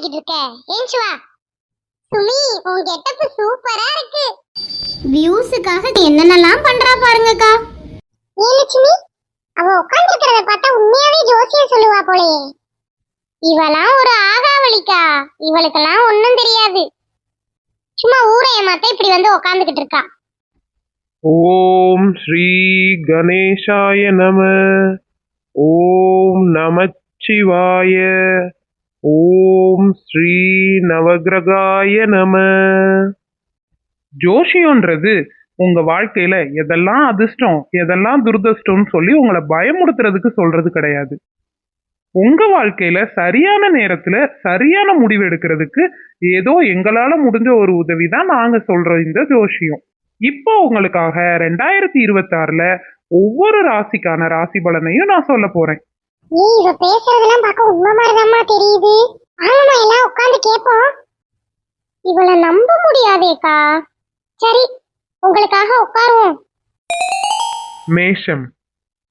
ஆட்டிக்கிட்டு இருக்க. ஏஞ்சு வா சுமி உன் கெட்டப்பு சூப்பரா இருக்கு. வியூஸுக்காக என்னென்னலாம் பண்றா பாருங்கக்கா. ஏன் லட்சுமி? அவ உட்கார்ந்துருக்கிறத பார்த்தா உண்மையாவே ஜோசியம் சொல்லுவா போலயே. இவளாம் ஒரு ஆகாவளிக்கா. இவளுக்கெல்லாம் ஒண்ணும் தெரியாது. சும்மா ஊரை ஏமாத்த இப்படி வந்து உட்காந்துக்கிட்டு இருக்கா. ஓம் ஸ்ரீ கணேசாய நம. ஓம் நமச்சிவாய ஓம் ஸ்ரீ நவகிரகாய நம. ஜோஷியன்றது உங்க வாழ்க்கையில எதெல்லாம் அதிர்ஷ்டம் எதெல்லாம் துரதிர்ஷ்டம்னு சொல்லி உங்களை பயமுடுத்துறதுக்கு சொல்றது கிடையாது. உங்க வாழ்க்கையில சரியான நேரத்துல சரியான முடிவு எடுக்கிறதுக்கு ஏதோ எங்களால முடிஞ்ச ஒரு உதவி தான் நாங்க சொல்றோம் இந்த ஜோஷியம். இப்போ உங்களுக்காக ரெண்டாயிரத்தி இருபத்தி ஆறுல ஒவ்வொரு ராசிக்கான ராசி பலனையும் நான் சொல்ல போறேன். ஏய் இவ பேசுறதெல்லாம் பார்க்க உண்மை மாதிரிதாம்மா தெரியுது. வாங்கம்மா எல்லாம் உட்காந்து கேட்போம். இவளை நம்ப முடியாதேக்கா. சரி உங்களுக்காக உட்காருவோம். மேஷம்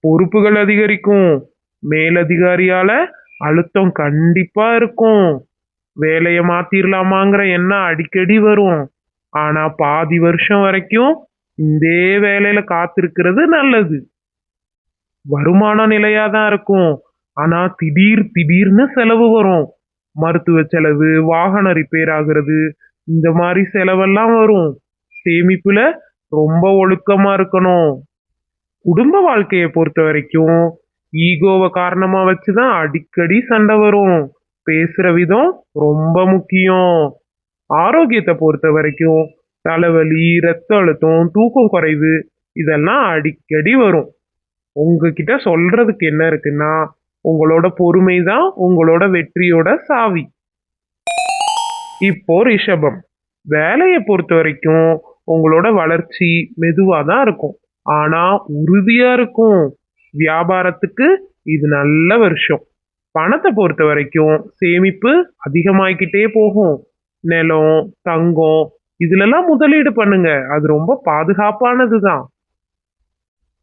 பொறுப்புகள் அதிகரிக்கும். மேலதிகாரியால அழுத்தம் கண்டிப்பா இருக்கும். வேலையை மாத்திரலாமாங்கிற எண்ணம் அடிக்கடி வரும். ஆனா பாதி வருஷம் வரைக்கும் இதே வேலையில காத்திருக்கிறது நல்லது. வருமானம் நிலையா தான் இருக்கும். ஆனா திடீர் திடீர்னு செலவு வரும். மருத்துவ செலவு வாகன ரிப்பேர் ஆகுறது இந்த மாதிரி செலவெல்லாம் வரும். சேமிப்புல ரொம்ப ஒழுக்கமா இருக்கணும். குடும்ப வாழ்க்கையை பொறுத்த வரைக்கும் ஈகோவை காரணமா வச்சுதான் அடிக்கடி சண்டை வரும். பேசுற விதம் ரொம்ப முக்கியம். ஆரோக்கியத்தை பொறுத்த வரைக்கும் தலைவலி ரத்த அழுத்தம் தூக்கம் குறைவு இதெல்லாம் அடிக்கடி வரும். உங்ககிட்ட சொல்றதுக்கு என்ன இருக்குன்னா உங்களோட பொறுமை தான் உங்களோட வெற்றியோட சாவி. இப்போ ரிஷபம். வேலையை பொறுத்த வரைக்கும் உங்களோட வளர்ச்சி மெதுவா தான் இருக்கும். ஆனா உறுதியா இருக்கும். வியாபாரத்துக்கு இது நல்ல வருஷம். பணத்தை பொறுத்த வரைக்கும் சேமிப்பு அதிகமாயிக்கிட்டே போகும். நிலம் தங்கம் இதுலலாம் முதலீடு பண்ணுங்க. அது ரொம்ப பாதுகாப்பானது தான்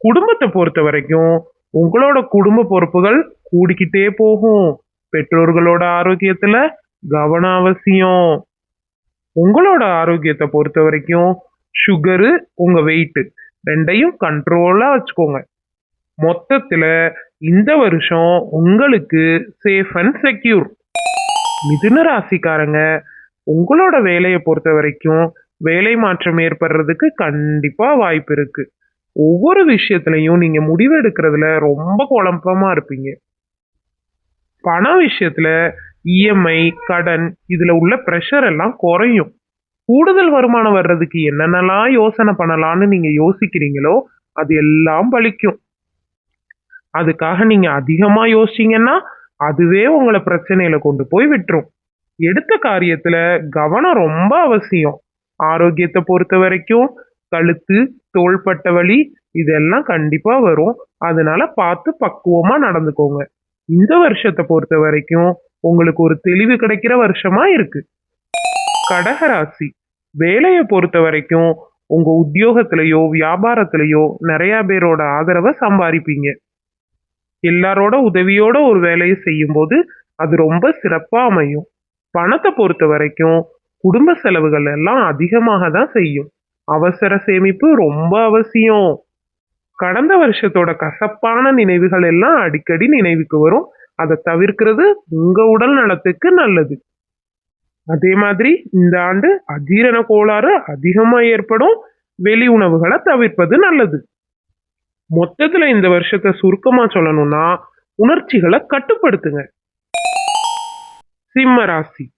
குடும்பத்தை பொறுத்த வரைக்கும் உங்களோட குடும்ப பொறுப்புகள் கூடிக்கிட்டே போகும். பெற்றோர்களோட ஆரோக்கியத்துல கவனம் அவசியம். உங்களோட ஆரோக்கியத்தை பொறுத்த வரைக்கும் சுகரு உங்க வெயிட்டு ரெண்டையும் கண்ட்ரோலா வச்சுக்கோங்க. மொத்தத்துல இந்த வருஷம் உங்களுக்கு சேஃப் அண்ட் செக்யூர் மிதுன ராசிக்காரங்க உங்களோட வேலையை பொறுத்த வரைக்கும் வேலை மாற்றம் ஏற்படுறதுக்கு கண்டிப்பா வாய்ப்பு இருக்கு. ஒவ்வொரு விஷயத்துலையும் நீங்க முடிவெடுக்கிறதுல ரொம்ப குழப்பமா இருப்பீங்க. பண விஷயத்துல இஎம்ஐ கடன் இதுல உள்ள ப்ரெஷர் எல்லாம் குறையும். கூடுதல் வருமானம் வர்றதுக்கு என்னென்னலாம் யோசனை பண்ணலாம்னு நீங்க யோசிக்கிறீங்களோ அது எல்லாம் பலிக்கும். அதுக்காக நீங்க அதிகமா யோசிச்சீங்கன்னா அதுவே உங்களை பிரச்சனையில கொண்டு போய் விட்டுரும். எடுத்த காரியத்துல கவனம் ரொம்ப அவசியம். ஆரோக்கியத்தை பொறுத்த வரைக்கும் கழுத்து தோள்பட்ட வலி இதெல்லாம் கண்டிப்பா வரும். அதனால பார்த்து பக்குவமா நடந்துக்கோங்க. இந்த வருஷத்தை பொறுத்த வரைக்கும் உங்களுக்கு ஒரு தெளிவு கிடைக்கிற வருஷமா இருக்கு. கடகராசி வேலையை பொறுத்த வரைக்கும் உங்க உத்தியோகத்திலேயோ வியாபாரத்திலேயோ நிறைய பேரோட ஆதரவை சம்பாதிப்பீங்க. எல்லாரோட உதவியோட ஒரு வேலையை செய்யும்போது அது ரொம்ப சிறப்பா அமையும். பணத்தை பொறுத்த வரைக்கும் குடும்ப செலவுகள் எல்லாம் அதிகமாக தான் செய்யும். அவசர சேமிப்பு ரொம்ப அவசியம். கடந்த வருஷத்தோட கசப்பான நினைவுகள் எல்லாம் அடிக்கடி நினைவுக்கு வரும். அதை தவிர்க்கிறது உங்க உடல் நலத்துக்கு நல்லது. அதே மாதிரி இந்த ஆண்டு அஜீரண கோளாறு அதிகமா ஏற்படும். வெளி உணவுகளை தவிர்ப்பது நல்லது. மொத்தத்துல இந்த வருஷத்தை சுருக்கமா சொல்லணும்னா உணர்ச்சிகளை கட்டுப்படுத்துங்க. சிம்ம ராசி.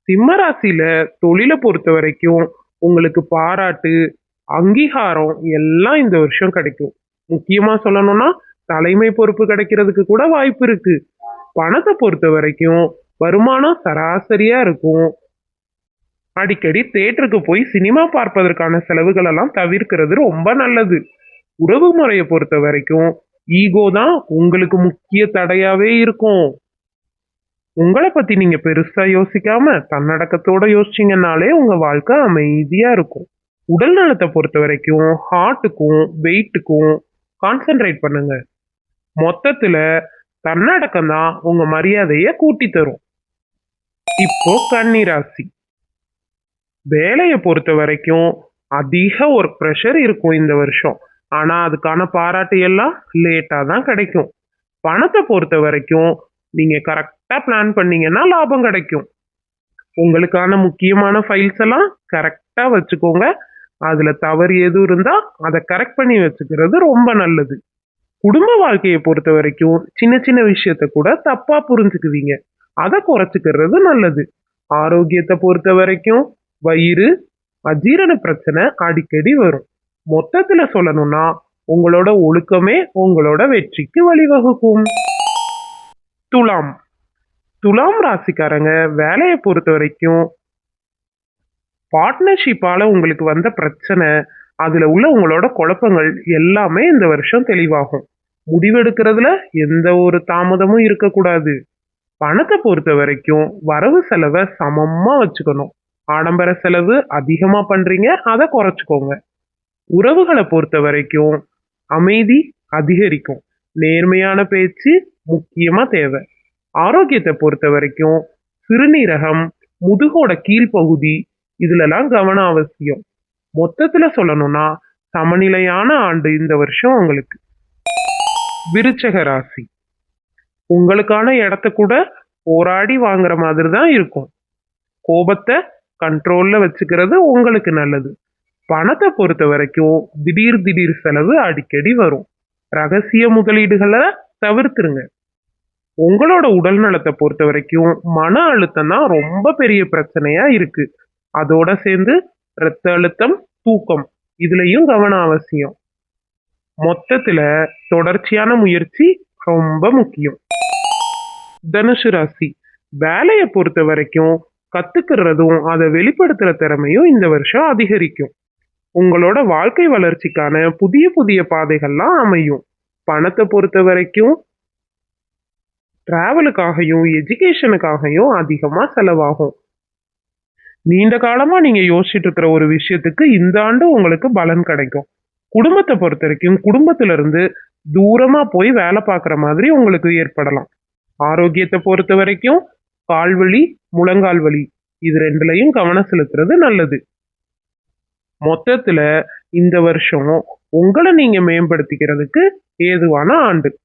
சிம்ம ராசியில தொழிலை பொறுத்த வரைக்கும் உங்களுக்கு பாராட்டு அங்கீகாரம் எல்லாம் இந்த வருஷம் கிடைக்கும். முக்கியமா சொல்லணும்னா தலைமை பொறுப்பு கிடைக்கிறதுக்கு கூட வாய்ப்பு இருக்கு. பணத்தை பொறுத்த வரைக்கும் வருமானம் சராசரியா இருக்கும். அடிக்கடி தேட்டருக்கு போய் சினிமா பார்ப்பதற்கான செலவுகள் எல்லாம் தவிர்க்கிறது ரொம்ப நல்லது. உறவு முறையை பொறுத்த வரைக்கும் ஈகோ தான் உங்களுக்கு முக்கிய தடையாவே இருக்கும். உங்களை பத்தி நீங்க பெருசா யோசிக்காம தன்னடக்கத்தோட யோசிச்சீங்கன்னாலே உங்க வாழ்க்கை அமைதியா இருக்கும். உடல் நலத்தை பொறுத்த வரைக்கும் ஹார்ட்டுக்கும் வெயிட்டுக்கும் கான்சென்ட்ரேட் பண்ணுங்க. மொத்தத்துல தன்னடக்கம் தான் உங்க மரியாதையை கூட்டி தரும். இப்போ கன்னி ராசி வேலையை பொறுத்த வரைக்கும் அதிக ஒரு ப்ரெஷர் இருக்கும் இந்த வருஷம். ஆனா அதுக்கான பாராட்டு எல்லாம் லேட்டா தான் கிடைக்கும். பணத்தை பொறுத்த வரைக்கும் நீங்க கரெக்டா பிளான் பண்ணீங்கன்னா லாபம் கிடைக்கும். உங்களுக்கான முக்கியமான ஃபைல்ஸ் எல்லாம் கரெக்டா வச்சுக்கோங்க. அதுல தவறு எதுவும் இருந்தா அதை கரெக்ட் பண்ணி வச்சுக்கிறது ரொம்ப நல்லது. குடும்ப வாழ்க்கையை பொறுத்த வரைக்கும் சின்ன சின்ன விஷயத்த கூட தப்பா புரிஞ்சுக்குவீங்க. அதை குறைச்சிக்கிறது நல்லது. ஆரோக்கியத்தை பொறுத்த வரைக்கும் வயிறு அஜீரண பிரச்சனை அடிக்கடி வரும். மொத்தத்துல சொல்லணும்னா உங்களோட ஒழுக்கமே உங்களோட வெற்றிக்கு வழிவகுக்கும். துலாம். துலாம் ராசிக்காரங்க வேலையை பொறுத்த வரைக்கும் பார்ட்னர்ஷிப்பால் உங்களுக்கு வந்த பிரச்சனை அதில் உள்ள உங்களோட குழப்பங்கள் எல்லாமே இந்த வருஷம் தெளிவாகும். முடிவெடுக்கிறதுல எந்த ஒரு தாமதமும் இருக்கக்கூடாது. பணத்தை பொறுத்த வரைக்கும் வரவு செலவை சமமாக வச்சுக்கணும். ஆடம்பர செலவு அதிகமாக பண்ணுறீங்க அதை குறைச்சிக்கோங்க. உறவுகளை பொறுத்த வரைக்கும் அமைதி அதிகரிக்கும். நேர்மையான பேச்சு முக்கியமாக தேவை. ஆரோக்கியத்தை பொறுத்த வரைக்கும் சிறுநீரகம் முதுகோட கீழ்ப்பகுதி இதுலலாம் கவனம் அவசியம். மொத்தத்துல சொல்லணும்னா சமநிலையான ஆண்டு இந்த வருஷம் உங்களுக்கு. விருச்சக ராசி. உங்களுக்கான இடத்த கூட போராடி வாங்குற மாதிரி தான் இருக்கும். கோபத்தை கண்ட்ரோல்ல வச்சுக்கிறது உங்களுக்கு நல்லது. பணத்தை பொறுத்த வரைக்கும் திடீர் திடீர் செலவு அடிக்கடி வரும். ரகசிய முதலீடுகளை தவிர்த்துருங்க. உங்களோட உடல் நலத்தை பொறுத்த வரைக்கும் மன அழுத்தம் தான் ரொம்ப பெரிய பிரச்சனையா இருக்கு. அதோட சேர்ந்து இரத்த அழுத்தம் தூக்கம் இதுலயும் கவனம் அவசியம். மொத்தத்துல தொடர்ச்சியான முயற்சி ரொம்ப முக்கியம். தனுசு ராசி வேலையை பொறுத்த வரைக்கும் கத்துக்கிறதும் அதை வெளிப்படுத்துற திறமையும் இந்த வருஷம் அதிகரிக்கும். உங்களோட வாழ்க்கை வளர்ச்சிக்கான புதிய புதிய பாதைகள்லாம் அமையும். பணத்தை பொறுத்த வரைக்கும் டிராவலுக்காகவும் எஜுகேஷனுக்காகவும் அதிகமாக செலவாகும். நீண்ட காலமா நீங்க யோசிச்சுட்டு இருக்கிற ஒரு விஷயத்துக்கு இந்த ஆண்டு உங்களுக்கு பலன் கிடைக்கும். குடும்பத்தை பொறுத்த வரைக்கும் குடும்பத்துல இருந்து தூரமா போய் வேலை பார்க்குற மாதிரி உங்களுக்கு ஏற்படலாம். ஆரோக்கியத்தை பொறுத்த வரைக்கும் கால்வலி முழங்கால் வலி இது ரெண்டுலையும் கவனம் செலுத்துறது நல்லது. மொத்தத்துல இந்த வருஷம் உங்களை நீங்க மேம்படுத்திக்கிறதுக்கு ஏதுவான ஆண்டு.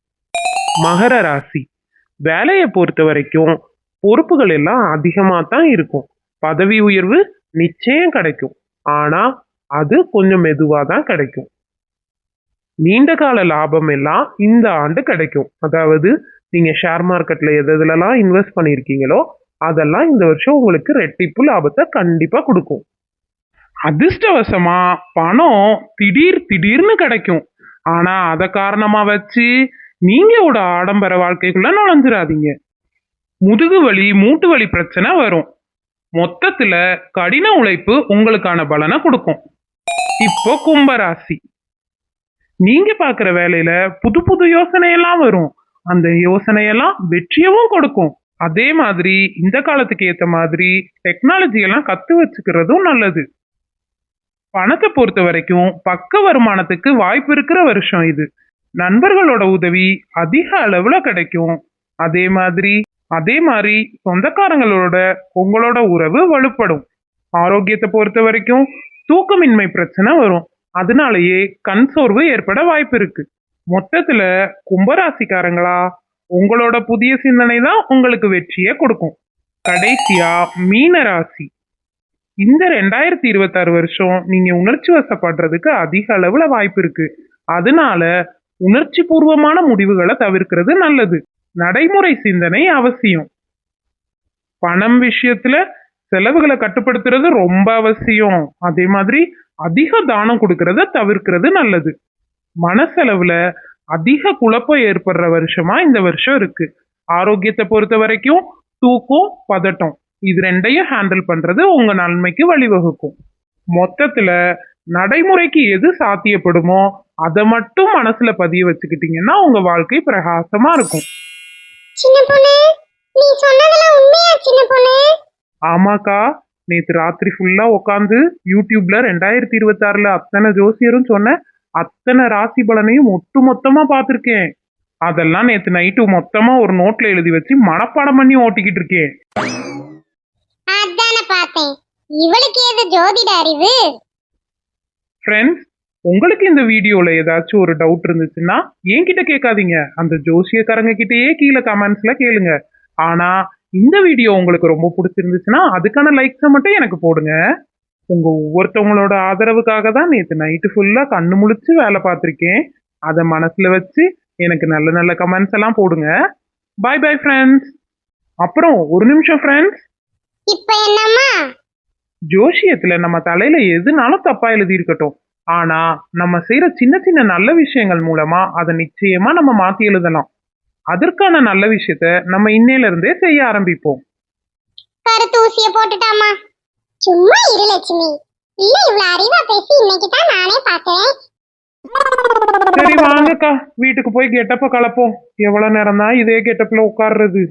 மகர ராசி. வேலையை பொறுத்த வரைக்கும் பொறுப்புகள் எல்லாம் அதிகமா தான் இருக்கும். பதவி உயர்வு நிச்சயம் கிடைக்கும். ஆனா அது கொஞ்சம் மெதுவாக தான் கிடைக்கும். நீண்ட கால லாபம் எல்லாம் இந்த ஆண்டு கிடைக்கும். அதாவது நீங்க ஷேர் மார்க்கெட்ல எது எதுலலாம் இன்வெஸ்ட் பண்ணியிருக்கீங்களோ அதெல்லாம் இந்த வருஷம் உங்களுக்கு ரெட்டிப்பு லாபத்தை கண்டிப்பா கொடுக்கும். அதிர்ஷ்டவசமா பணம் திடீர் திடீர்னு கிடைக்கும். ஆனா அத காரணமா வச்சு நீங்க ஒரு ஆடம்பர வாழ்க்கைக்குள்ள நுழைஞ்சிடாதீங்க முதுகு வலி மூட்டு வலி பிரச்சனை வரும். மொத்தத்துல கடின உழைப்பு உங்களுக்கான பலனை கொடுக்கும். இப்போ கும்பராசி. நீங்க பாக்குற வேலையில புது புது யோசனையெல்லாம் வரும். அந்த யோசனையெல்லாம் வெற்றியவும் கொடுக்கும். அதே மாதிரி இந்த காலத்துக்கு ஏத்த மாதிரி டெக்னாலஜி எல்லாம் கத்து வச்சுக்கிறதும் நல்லது. பணத்தை பொறுத்த வரைக்கும் பக்க வருமானத்துக்கு வாய்ப்பு இருக்கிற வருஷம் இது. நண்பர்களோட உதவி அதிக அளவுல கிடைக்கும். அதே மாதிரி அதே மாதிரி சொந்தக்காரங்களோட உங்களோட உறவு வலுப்படும். ஆரோக்கியத்தை பொறுத்த வரைக்கும் தூக்கமின்மை பிரச்சனை வரும். அதனாலேயே கண் சோர்வு ஏற்பட வாய்ப்பு இருக்கு. மொத்தத்துல கும்பராசிக்காரங்களா உங்களோட புதிய சிந்தனை தான் உங்களுக்கு வெற்றியை கொடுக்கும். கடைசியா மீன ராசி. இந்த ரெண்டாயிரத்தி இருபத்தாறு வருஷம் நீங்க உணர்ச்சி வசப்படுறதுக்கு அதிக அளவுல வாய்ப்பு இருக்கு. அதனால உணர்ச்சி பூர்வமான முடிவுகளை தவிர்க்கிறது நல்லது. நடைமுறை சிந்தனை அவசியம். பணம் விஷயத்துல செலவுகளை கட்டுப்படுத்துறது ரொம்ப அவசியம். அதே மாதிரி அதிக தானம் கொடுக்கறத தவிர்க்கிறது நல்லது. மனசெலவுல அதிக குழப்பம் ஏற்படுற வருஷமா இந்த வருஷம் இருக்கு. ஆரோக்கியத்தை பொறுத்த வரைக்கும் தூக்கம் பதட்டம் இது ரெண்டையும் ஹேண்டில் பண்றது உங்க நன்மைக்கு வழிவகுக்கும். மொத்தத்துல நடைமுறைக்கு எது சாத்தியப்படுமோ அதை மட்டும் மனசுல பதிய வச்சுக்கிட்டீங்கன்னா உங்க வாழ்க்கை பிரகாசமா இருக்கும். சின்ன பொண்ணு? நீ சொன்னதெல்லாம் உண்மையா சின்ன பொண்ணு? ஆமாக்கா நேத்து ராத்திரி ஃபுல்லா உட்காந்து யூடியூப்ல ரெண்டாயிரத்தி இருபத்தி ஆறுல அத்தனை ஜோசியரும் சொன்ன அத்தனை ராசி பலனையும் ஒட்டு மொத்தமா பார்த்திருக்கேன். அதெல்லாம் நேத்து நைட்டு மொத்தமா ஒரு நோட்ல எழுதி வச்சு மனப்பாடம் பண்ணி ஓட்டிக்கிட்டு இருக்கேன். பார்த்தேன். இவளுக்கு ஏது ஜோதிட அறிவு? ஃப்ரெண்ட்ஸ் உங்களுக்கு இந்த வீடியோல ஏதாச்சும் ஒரு டவுட் இருந்துச்சுன்னா என்கிட்ட கேட்காதீங்க. அந்த ஜோசியக்காரங்க கிட்டயே கீழே கமெண்ட்ஸ்ல கேளுங்க. ஆனா இந்த வீடியோ உங்களுக்கு ரொம்ப பிடிச்சிருந்துச்சுன்னா அதுக்கான லைக்ஸை மட்டும் எனக்கு போடுங்க. உங்க ஒவ்வொருத்தவங்களோட ஆதரவுக்காக தான் நேற்று நைட்டு ஃபுல்லா கண்ணு முழிச்சு வேலை பார்த்துருக்கேன். அதை மனசுல வச்சு எனக்கு நல்ல நல்ல கமெண்ட்ஸ் எல்லாம் போடுங்க. பை பை ஃப்ரெண்ட்ஸ் அப்புறம் ஒரு நிமிஷம் ஃப்ரெண்ட்ஸ் இப்ப என்னம்மா? ஜோசியத்துல நம்ம தலையில எதுனாலும் தப்பா எழுதி இருக்கட்டும் ஆனா நம்ம செய்யற சின்ன சின்ன நல்ல விஷயங்கள் மூலமா அதை நிச்சயமா நம்ம மாத்தி எழுதலாம். அதற்கான நல்ல விஷயத்த நம்ம இன்னையில இருந்தே செய்ய ஆரம்பிப்போம். கருத்து ஊசிய போட்டுட்டாமா சும்மா இரு லட்சுமி. இல்ல இவ்வளவு அறிவா பேசி இன்னைக்கு தான் நானே பாக்குறேன். சரி வாங்கக்கா. வீட்டுக்கு போய் கெட்டப்ப கலப்போம். எவ்வளவு நேரம் தான் இதே கெட்டப்ல உட்கார்றது?